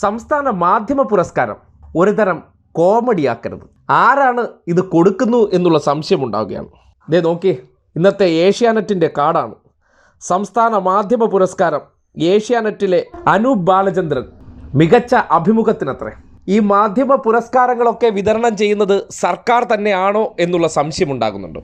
സംസ്ഥാന മാധ്യമ പുരസ്കാരം. ഒരുതരം കോമഡിയാക്കരുത് ആരാണ് ഇത് കൊടുക്കുന്നു എന്നുള്ള സംശയം ഉണ്ടാവുകയാണ്. ദേ നോക്കി ഇന്നത്തെ ഏഷ്യാനെറ്റിന്റെ കാർഡാണ് സംസ്ഥാന മാധ്യമ പുരസ്കാരം ഏഷ്യാനെറ്റിലെ അനൂപ് ബാലചന്ദ്രൻ. മികച്ച അഭിമുഖത്തിനത്രേ. ഈ മാധ്യമ പുരസ്കാരങ്ങളൊക്കെ വിതരണം ചെയ്യുന്നത് സർക്കാർ തന്നെയാണോ എന്നുള്ള സംശയം ഉണ്ടാകുന്നുണ്ട്.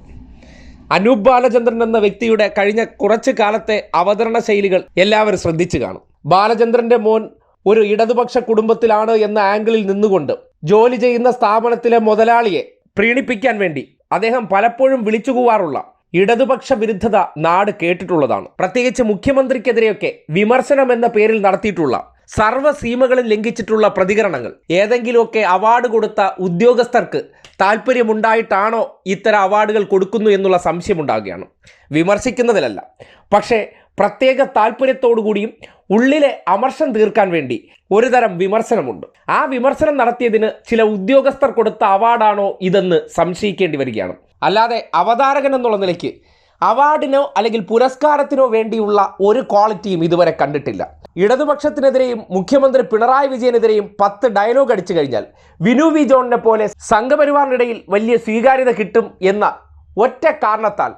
അനൂപ് ബാലചന്ദ്രൻ എന്ന വ്യക്തിയുടെ കഴിഞ്ഞ കുറച്ച് കാലത്തെ അവതരണ ശൈലികൾ എല്ലാവരും ശ്രദ്ധിച്ചു കാണും. ബാലചന്ദ്രന്റെ മോൻ ഒരു ഇടതുപക്ഷ കുടുംബത്തിലാണ് എന്ന ആംഗിളിൽ നിന്നുകൊണ്ട് ജോലി ചെയ്യുന്ന സ്ഥാപനത്തിലെ മുതലാളിയെ പ്രീണിപ്പിക്കാൻ വേണ്ടി അദ്ദേഹം പലപ്പോഴും വിളിച്ചുകൂവാറുള്ള ഇടതുപക്ഷ വിരുദ്ധത നാട് കേട്ടിട്ടുള്ളതാണ്. പ്രത്യേകിച്ച് മുഖ്യമന്ത്രിക്കെതിരെയൊക്കെ വിമർശനം എന്ന പേരിൽ നടത്തിയിട്ടുള്ള സർവ സീമകളും ലംഘിച്ചിട്ടുള്ള പ്രതികരണങ്ങൾ ഏതെങ്കിലുമൊക്കെ അവാർഡ് കൊടുത്ത ഉദ്യോഗസ്ഥർക്ക് താല്പര്യമുണ്ടായിട്ടാണോ ഇത്തരം അവാർഡുകൾ കൊടുക്കുന്നു എന്നുള്ള സംശയമുണ്ടാകുകയാണ്. വിമർശിക്കുന്നതിലല്ല പക്ഷേ പ്രത്യേക താല്പര്യത്തോടുകൂടിയും ഉള്ളിലെ അമർഷം തീർക്കാൻ വേണ്ടി ഒരുതരം വിമർശനമുണ്ട്. ആ വിമർശനം നടത്തിയതിന് ചില ഉദ്യോഗസ്ഥർ കൊടുത്ത അവാർഡാണോ ഇതെന്ന് സംശയിക്കേണ്ടി വരികയാണ്. അല്ലാതെ അവതാരകൻ എന്നുള്ള നിലയ്ക്ക് അവാർഡിനോ അല്ലെങ്കിൽ പുരസ്കാരത്തിനോ വേണ്ടിയുള്ള ഒരു ക്വാളിറ്റിയും ഇതുവരെ കണ്ടിട്ടില്ല. ഇടതുപക്ഷത്തിനെതിരെയും മുഖ്യമന്ത്രി പിണറായി വിജയനെതിരെയും പത്ത് ഡയലോഗ് അടിച്ചു കഴിഞ്ഞാൽ വിനു വി ജോണിനെ പോലെ സംഘപരിവാറിനിടയിൽ വലിയ സ്വീകാര്യത കിട്ടും എന്ന ഒറ്റ കാരണത്താൽ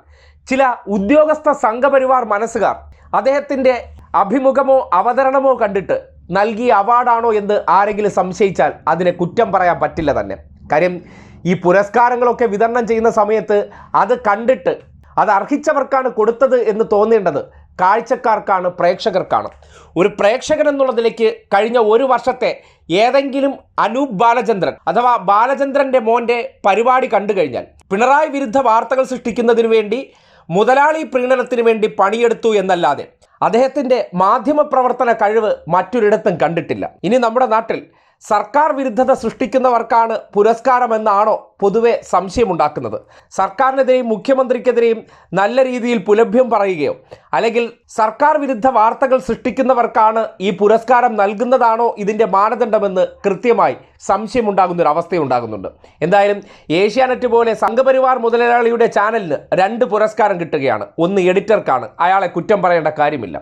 ചില ഉദ്യോഗസ്ഥ സംഘപരിവാർ മനസ്സുകാർ അദ്ദേഹത്തിന്റെ അഭിമുഖമോ അവതരണമോ കണ്ടിട്ട് നൽകിയ അവാർഡാണോ എന്ന് ആരെങ്കിലും സംശയിച്ചാൽ അതിനെ കുറ്റം പറയാൻ പറ്റില്ല തന്നെ. കാര്യം ഈ പുരസ്കാരങ്ങളൊക്കെ വിതരണം ചെയ്യുന്ന സമയത്ത് അത് കണ്ടിട്ട് അത് അർഹിച്ചവർക്കാണ് കൊടുത്തത് എന്ന് തോന്നേണ്ടത് കാഴ്ചക്കാർക്കാണ് പ്രേക്ഷകർക്കാണ്. ഒരു പ്രേക്ഷകൻ എന്നുള്ള നിലയ്ക്ക് കഴിഞ്ഞ ഒരു വർഷത്തെ ഏതെങ്കിലും അനൂപ് ബാലചന്ദ്രൻ അഥവാ ബാലചന്ദ്രന്റെ മോന്റെ പരിപാടി കണ്ടു കഴിഞ്ഞാൽ പിണറായി വിരുദ്ധ വാർത്തകൾ സൃഷ്ടിക്കുന്നതിനു വേണ്ടി മുതലാളി പ്രീണനത്തിന് വേണ്ടി പണിയെടുത്തു എന്നല്ലാതെ അദ്ദേഹത്തിന്റെ മാധ്യമപ്രവർത്തന കഴിവ് മറ്റൊരിടത്തും കണ്ടിട്ടില്ല. ഇനി നമ്മുടെ നാട്ടിൽ സർക്കാർ വിരുദ്ധത സൃഷ്ടിക്കുന്നവർക്കാണ് പുരസ്കാരമെന്നാണോ പൊതുവെ സംശയമുണ്ടാക്കുന്നത്. സർക്കാരിനെതിരെയും മുഖ്യമന്ത്രിക്കെതിരെയും നല്ല രീതിയിൽ പുലഭ്യം പറയുകയോ അല്ലെങ്കിൽ സർക്കാർ വിരുദ്ധ വാർത്തകൾ സൃഷ്ടിക്കുന്നവർക്കാണ് ഈ പുരസ്കാരം നൽകുന്നതാണോ ഇതിന്റെ മാനദണ്ഡമെന്ന് കൃത്യമായി സംശയമുണ്ടാകുന്നൊരു അവസ്ഥയുണ്ടാകുന്നുണ്ട് എന്തായാലും ഏഷ്യാനെറ്റ് പോലെ സംഘപരിവാർ മുതലാളിയുടെ ചാനലിന് രണ്ട് പുരസ്കാരം കിട്ടുകയാണ്. ഒന്ന് എഡിറ്റർക്കാണ്. അയാളെ കുറ്റം പറയേണ്ട കാര്യമില്ല.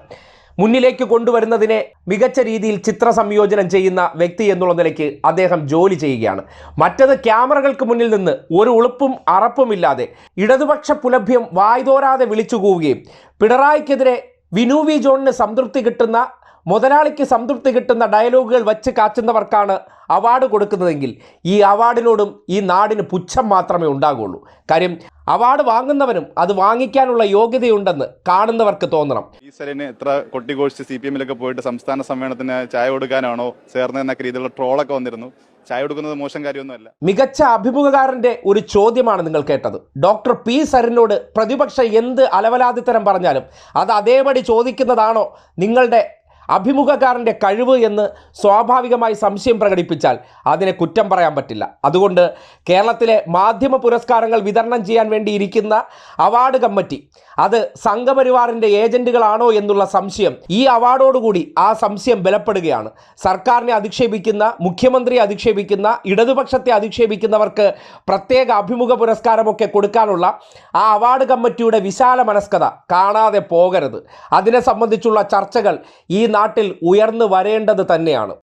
മുന്നിലേക്ക് കൊണ്ടുവരുന്നതിനെ മികച്ച രീതിയിൽ ചിത്ര സംയോജനം ചെയ്യുന്ന വ്യക്തി എന്നുള്ള നിലയ്ക്ക് അദ്ദേഹം ജോലി ചെയ്യുകയാണ്. മറ്റത് ക്യാമറകൾക്ക് മുന്നിൽ നിന്ന് ഒരു ഉളുപ്പും അറപ്പുമില്ലാതെ ഇടതുപക്ഷ പുലഭ്യം വായ്തോരാതെ വിളിച്ചു കൂവുകയും പിണറായിക്കെതിരെ വിനു വി ജോണിന് സംതൃപ്തി കിട്ടുന്ന മുതലാളിക്ക് സംതൃപ്തി കിട്ടുന്ന ഡയലോഗുകൾ വച്ച് കാച്ചുന്നവർക്കാണ് അവാർഡ് കൊടുക്കുന്നതെങ്കിൽ ഈ അവാർഡിനോടും ഈ നാടിന് പുച്ഛം മാത്രമേ ഉണ്ടാകുള്ളൂ. കാര്യം അവാർഡ് വാങ്ങുന്നവനും അത് വാങ്ങിക്കാനുള്ള യോഗ്യതയുണ്ടെന്ന് കാണുന്നവർക്ക് തോന്നണം. ഈശ്വരന് ഇത്ര കൊട്ടിഘോഷിച്ച് സി പി എമ്മിലൊക്കെ പോയിട്ട് സംസ്ഥാന സമ്മേളനത്തിന് ചായ കൊടുക്കാനാണോ ചേർന്നതെന്നൊക്കെ രീതിയിലുള്ള ട്രോളൊക്കെ വന്നിരുന്നു. ചായ കൊടുക്കുന്നത് മോശം കാര്യമൊന്നുമല്ല. മികച്ച അഭിമുഖകാരന്റെ ഒരു ചോദ്യമാണ് നിങ്ങൾ കേട്ടത്. ഡോക്ടർ പി സരിനോട് പ്രതിപക്ഷ എന്ത് അലവലാതിത്തരം പറഞ്ഞാലും അത് അതേപടി ചോദിക്കുന്നതാണോ നിങ്ങളുടെ അഭിമുഖകാരന്റെ കഴിവ് എന്ന് സ്വാഭാവികമായി സംശയം പ്രകടിപ്പിച്ചാൽ അതിനെ കുറ്റം പറയാൻ പറ്റില്ല. അതുകൊണ്ട് കേരളത്തിലെ മാധ്യമ പുരസ്കാരങ്ങൾ വിതരണം ചെയ്യാൻ വേണ്ടിയിരിക്കുന്ന അവാർഡ് കമ്മിറ്റി അത് സംഘപരിവാറിന്റെ ഏജന്റുകളാണോ എന്നുള്ള സംശയം ഈ അവാർഡോടുകൂടി ആ സംശയം ബലപ്പെടുകയാണ്. സർക്കാരിനെ അധിക്ഷേപിക്കുന്ന മുഖ്യമന്ത്രിയെ അധിക്ഷേപിക്കുന്ന ഇടതുപക്ഷത്തെ അധിക്ഷേപിക്കുന്നവർക്ക് പ്രത്യേക അഭിമുഖ പുരസ്കാരമൊക്കെ കൊടുക്കാനുള്ള ആ അവാർഡ് കമ്മിറ്റിയുടെ വിശാല മനസ്കത കാണാതെ പോകരുത്. അതിനെ സംബന്ധിച്ചുള്ള ചർച്ചകൾ ഈ നാട്ടിൽ ഉയർന്നു വരേണ്ടത് തന്നെയാണ്.